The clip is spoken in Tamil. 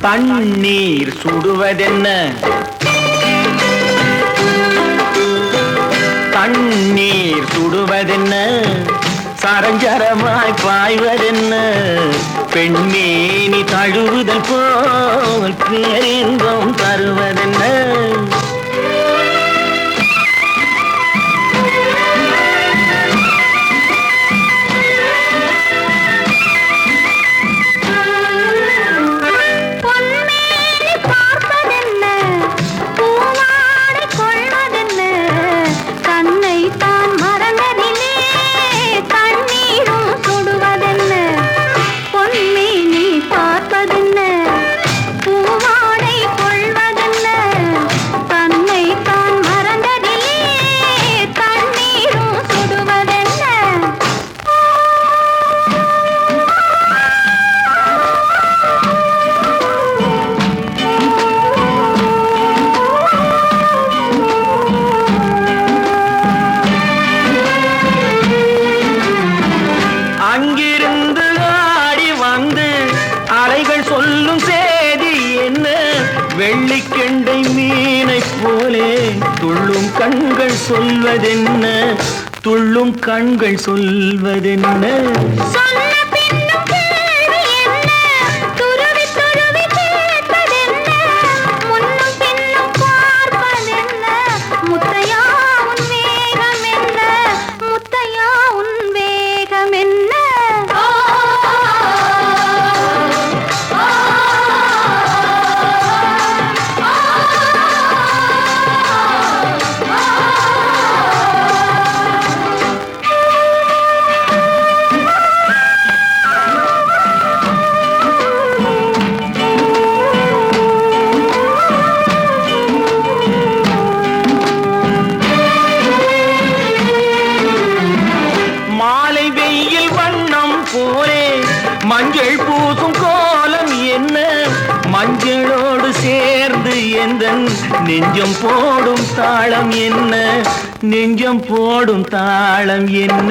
தண்ணீர் சுடுவதென்ன? தண்ணீர் சுடுவதென்ன? சரஞ்சரமாய் பாய்வதென்ன? பெண்மேனி தழுவுதல் போல் பேரின்பம் தருவதென்ன? கண்கள் சொல்வதென்ன? துள்ளும் கண்கள் சொல்வதென்ன? மஞ்சள் பூசும் கோலம் என்ன? மஞ்சளோடு சேர்ந்து எந்த நெஞ்சம் போடும் தாளம் என்ன? நெஞ்சம் போடும் தாளம் என்ன?